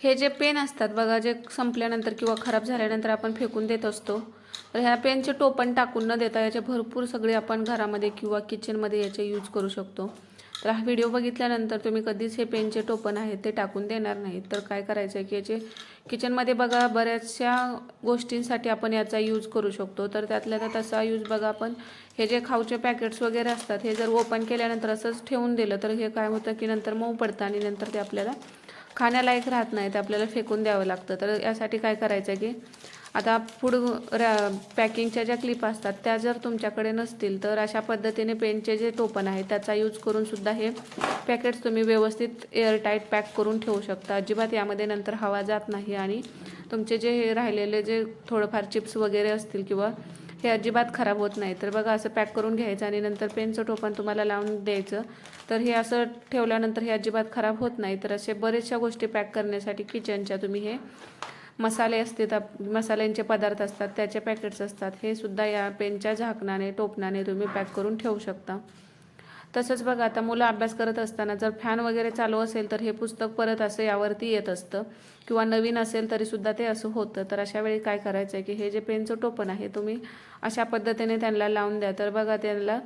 हे जे पेन असतात बघा जे संपल्यानंतर किंवा खराब झाल्यानंतर आपण फेकून देत असतो तर ह्या पेनचे टोपण टाकून न देता याचे भरपूर सगळे आपण घरामध्ये किंवा किचनमध्ये याचे यूज करू शकतो. तर हा व्हिडिओ बघितल्यानंतर तुम्ही कधीच हे पेनचे टोपण आहेत ते टाकून देणार नाही तर काय करायचं आहे की याचे किचनमध्ये बघा बऱ्याचशा गोष्टींसाठी आपण याचा यूज करू शकतो. तर त्यातल्या त्यात असा यूज बघा आपण हे जे खाऊचे पॅकेट्स वगैरे असतात हे जर ओपन केल्यानंतर असंच ठेवून दिलं तर हे काय होतं की नंतर मऊ पडतं आणि नंतर ते आपल्याला खाण्यालायक राहत नाही ते आपल्याला फेकून द्यावं लागतं. तर यासाठी काय करायचं आहे की आता फूड रॅ पॅकिंगच्या ज्या क्लिप असतात त्या जर तुमच्याकडे नसतील तर अशा पद्धतीने पेनचे जे टोपण आहे त्याचा यूज करूनसुद्धा हे पॅकेट्स तुम्ही व्यवस्थित एअरटाईट पॅक करून ठेवू शकता. अजिबात यामध्ये नंतर हवा जात नाही आणि तुमचे जे हे राहिलेले जे थोडंफार चिप्स वगैरे असतील किंवा हे अजिबात खराब होत नाही. तर बघा असं पॅक करून घ्यायचं आणि नंतर पेनचं टोपण तुम्हाला लावून द्यायचं. तर हे असं ठेवल्यानंतर हे अजिबात खराब होत नाही. तर असे बरेचशा गोष्टी पॅक करण्यासाठी किचनच्या तुम्ही हे मसाले असतात मसाल्यांचे पदार्थ असतात त्याचे पॅकेट्स असतात. हे सुद्धा या पेनच्या झाकणाने टोपणाने तुम्ही पॅक करून ठेवू शकता. तसंच बघा आता मुलं अभ्यास करत असताना जर फॅन वगैरे चालू असेल तर हे पुस्तक परत असं यावरती येत असतं. किंवा नवीन असेल तरी सुद्धा ते असं होतं. तर अशा वेळी काय करायचं आहे की हे जे पेनचं टोपण आहे तुम्ही अशा पद्धतीने त्यांना लावून द्या. तर बघा त्यांना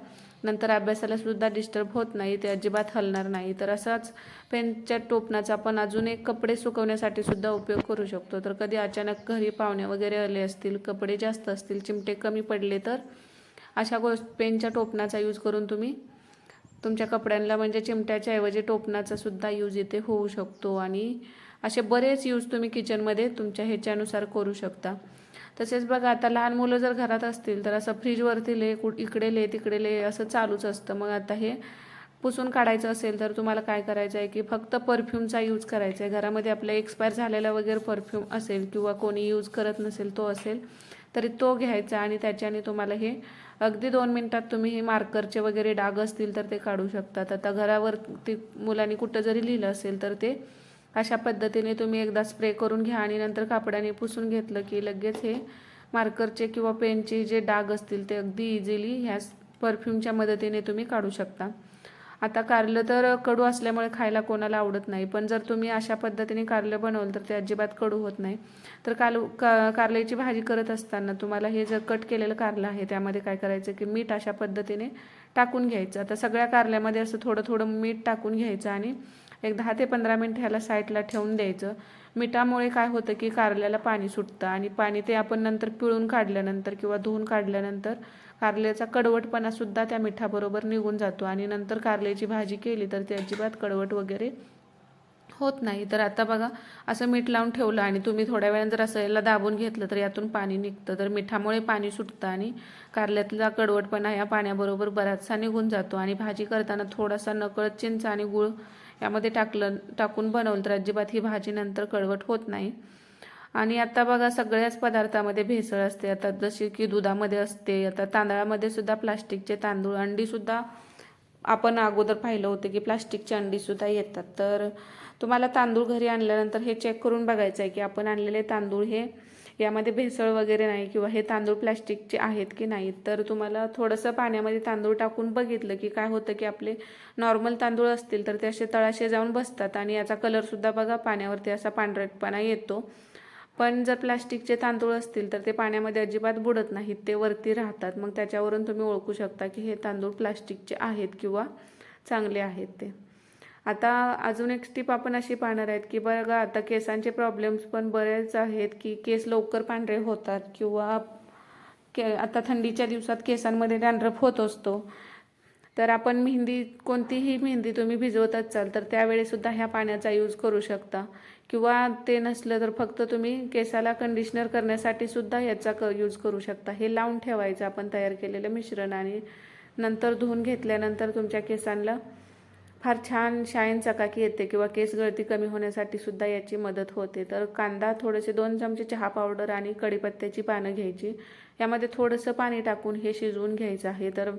नंतर अभ्यासाला सुद्धा डिस्टर्ब होत नाही ते अजिबात हलणार नाही. तर असाच पेनच्या टोपणाचा आपण अजून एक कपडे सुकवण्यासाठी सुद्धा उपयोग करू शकतो. तर कधी अचानक घरी पाहुणे वगैरे आले असतील कपडे जास्त असतील चिमटे कमी पडले तर अशा गोष्ट पेनच्या टोपणाचा यूज करून तुम्ही तुमच्या कपड्यांना म्हणजे चिमट्याच्या ऐवजी टोपणाचा सुद्धा यूज इथे होऊ शकतो आणि असे बरेच यूज तुम्ही किचनमध्ये तुमच्या ह्याच्यानुसार करू शकता. तसेच बघा आता लहान मुलं जर घरात असतील तर असं फ्रीजवरती ले कुठ इकडे ले तिकडे ले असं चालूच असतं. मग आता हे पुसून काढायचं असेल तर तुम्हाला काय करायचं आहे की फक्त परफ्यूमचा यूज करायचा आहे. घरामध्ये आपलं एक्सपायर झालेला वगैरे परफ्यूम असेल किंवा कोणी यूज करत नसेल तो असेल तरी तो घ्यायचा आणि त्याच्याने तुम्हाला हे अगदी दोन मिनटात तुम्ही हे मार्करचे वगैरे डाग असतील तर ते काढू शकतात. आता घरावरती मुलांनी कुठं जरी लिहिलं असेल तर ते अशा पद्धतीने तुम्ही एकदा स्प्रे करून घ्या आणि नंतर कापडाने पुसून घेतलं की लगेच हे मार्करचे किंवा पेनचे जे डाग असतील ते अगदी इझिली ह्या परफ्यूमच्या मदतीने तुम्ही काढू शकता. आता कारलं तर कडू असल्यामुळे खायला कोणाला आवडत नाही. पण जर तुम्ही अशा पद्धतीने कारलं बनवलं तर ते अजिबात कडू होत नाही. तर कालू का कारल्याची भाजी करत असताना तुम्हाला हे जर कट केलेलं कारलं आहे त्यामध्ये काय करायचं की मीठ अशा पद्धतीने टाकून घ्यायचं. आता सगळ्या कारल्यामध्ये असं थोडं थोडं मीठ टाकून घ्यायचं आणि एक दहा ते पंधरा मिनिट ह्याला साईडला ठेवून द्यायचं. मिठामुळे काय होतं की कारल्याला पाणी सुटतं आणि पाणी ते आपण नंतर पिळून काढल्यानंतर किंवा धुवून काढल्यानंतर कारल्याचा कडवटपणा सुद्धा त्या मिठाबरोबर निघून जातो आणि नंतर कारल्याची भाजी केली तर ते अजिबात कडवट वगैरे होत नाही. तर आता बघा असं मीठ लावून ठेवलं आणि तुम्ही थोड्या वेळानं जर असं याला दाबून घेतलं तर यातून पाणी निघतं. तर मिठामुळे पाणी सुटतं आणि कारल्यातला कडवटपणा या पाण्याबरोबर बराचसा निघून जातो आणि भाजी करताना थोडासा नकळत चिंच आणि गुळ यामध्ये टाकलं टाकून बनवलं तर अजिबात ही भाजी नंतर कडवट होत नाही. आणि आता बघा सगळ्याच पदार्थामध्ये भेसळ असते. आता जशी की दुधामध्ये असते आता तांदळामध्ये सुद्धा प्लास्टिकचे तांदूळ अंडीसुद्धा आपण अगोदर पाहिलं होतं की प्लास्टिकची अंडीसुद्धा येतात. तर तुम्हाला तांदूळ घरी आणल्यानंतर हे चेक करून बघायचं आहे की आपण आणलेले तांदूळ हे यामध्ये भेसळ वगैरे नाही किंवा हे तांदूळ प्लॅस्टिकचे आहेत की नाहीत तर तुम्हाला थोडंसं पाण्यामध्ये तांदूळ टाकून बघितलं की काय होतं की आपले नॉर्मल तांदूळ असतील तर ते असे तळाशे जाऊन बसतात आणि याचा कलरसुद्धा बघा पाण्यावरती असा पांढरटपणा येतो. पण जर प्लास्टिकचे तांदूळ असतील तर ते पाण्यामध्ये अजिबात बुडत नाहीत ते वरती राहतात. मग त्याच्यावरून तुम्ही ओळखू शकता की हे तांदूळ प्लास्टिकचे आहेत किंवा चांगले आहेत ते. आता अजून एक स्टिप आपण अशी पाहणार आहेत की बघा आता केसांचे प्रॉब्लेम्स पण बरेच आहेत की केस लवकर पांढरे होतात किंवा के आता थंडीच्या दिवसात केसांमध्ये डॅन्ड्रफ होत असतो. तर आपण मेहंदी कोणतीही मेहंदी तुम्ही भिजवत असाल तर त्यावेळीसुद्धा ह्या पाण्याचा यूज करू शकता. किंवा ते नसलं तर फक्त तुम्ही केसाला कंडिशनर करण्यासाठी सुद्धा याचा क यूज करू शकता. हे लावून ठेवायचं आपण तयार केलेलं मिश्रण आणि नंतर धुवून घेतल्यानंतर तुमच्या केसांना फार छान शाईन चकाकी येते किंवा केस गळती कमी होण्यासाठी सुद्धा याची मदत होते. तर कांदा थोडेसे दोन चमचे चहा पावडर आणि कढीपत्त्याची पानं घ्यायची. यामध्ये थोडंसं पाणी टाकून हे शिजवून घ्यायचं आहे. तर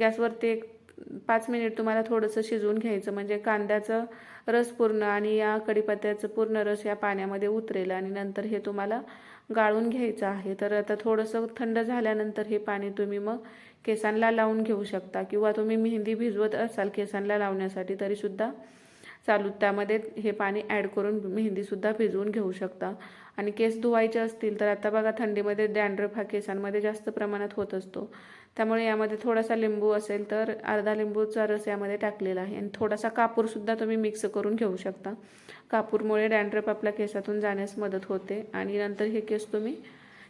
गॅसवरती एक पाच मिनिट तुम्हाला थोडंसं शिजवून घ्यायचं. म्हणजे कांद्याचं रस पूर्ण आणि या कढीपत्त्याचं पूर्ण रस या पाण्यामध्ये उतरेल आणि नंतर हे तुम्हाला गाळून घ्यायचं आहे. तर आता थोडंसं थंड झाल्यानंतर हे पाणी तुम्ही मग केसांना लावून घेऊ शकता. किंवा तुम्ही मेहंदी भिजवत असाल केसांना लावण्यासाठी तरीसुद्धा चालू त्यामध्ये हे पाणी ॲड करून मेहंदीसुद्धा भिजवून घेऊ शकता. आणि केस धुवायचे असतील तर आता बघा थंडीमध्ये डॅन्ड्रफ हा केसांमध्ये जास्त प्रमाणात होत असतो. त्यामुळे यामध्ये थोडासा लिंबू असेल तर अर्धा लिंबूचा रस यामध्ये टाकलेला आहे. आणि थोडासा कापूरसुद्धा तुम्ही मिक्स करून घेऊ शकता. कापूरमुळे डॅन्ड्रफ आपल्या केसातून जाण्यास मदत होते. आणि नंतर हे केस तुम्ही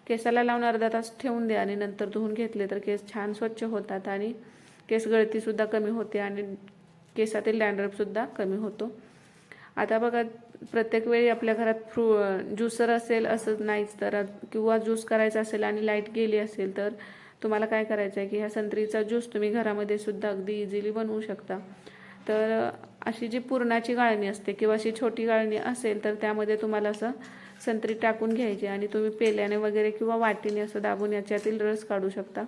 केसाला लावून अर्धा तास ठेवून द्या. आणि नंतर धुवून घेतले तर केस छान स्वच्छ होतात आणि केस गळतीसुद्धा कमी होते. आणि केसातील डॅन्ड्रफसुद्धा कमी होतो. आता बघा प्रत्येक वेळी आपल्या घरात फ्रू ज्युसर असेल असं नाहीच तर किंवा ज्यूस करायचा असेल आणि लाइट गेली असेल तर तुम्हाला काय करायचं आहे की ह्या संत्रीचा ज्यूस तुम्ही घरामध्ये सुद्धा अगदी इझिली बनवू शकता. तर अशी जी पुरणाची गाळणी असते किंवा अशी छोटी गाळणी असेल तर त्यामध्ये तुम्हाला असं संत्री टाकून घ्यायची आणि तुम्ही पेल्याने वगैरे किंवा वाटीने असं दाबून याच्यातील रस काढू शकता.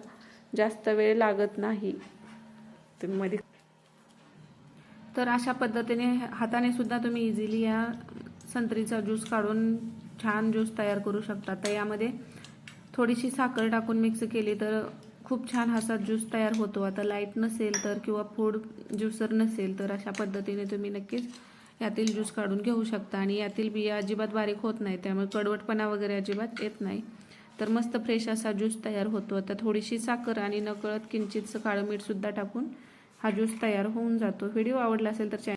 जास्त वेळ लागत नाही. तुम्ही मध्ये तर अशा पद्धतीने हाताने सुद्धा तुम्ही इझिली या संत्रीचा ज्यूस काढून छान ज्यूस तयार करू शकता. तर यामध्ये थोडीशी साखर टाकून मिक्स केली तर खूप छान असा ज्यूस तयार होतो. आता लाइट नसेल तर किंवा फूड ज्युसर नसेल तर अशा पद्धतीने तुम्ही नक्कीच यातील ज्यूस काढून घेऊ शकता. आणि यातील बिया अजिबात बारीक होत नाही त्यामुळे कडवटपणा वगैरे अजिबात येत नाही. तर मस्त फ्रेश असा ज्यूस तयार होतो. आता थोडीशी साखर आणि नकळत किंचितचं काळं मीठसुद्धा टाकून हा ज्यूस तयार होऊन जातो. व्हिडिओ आवडला असेल तर चॅनल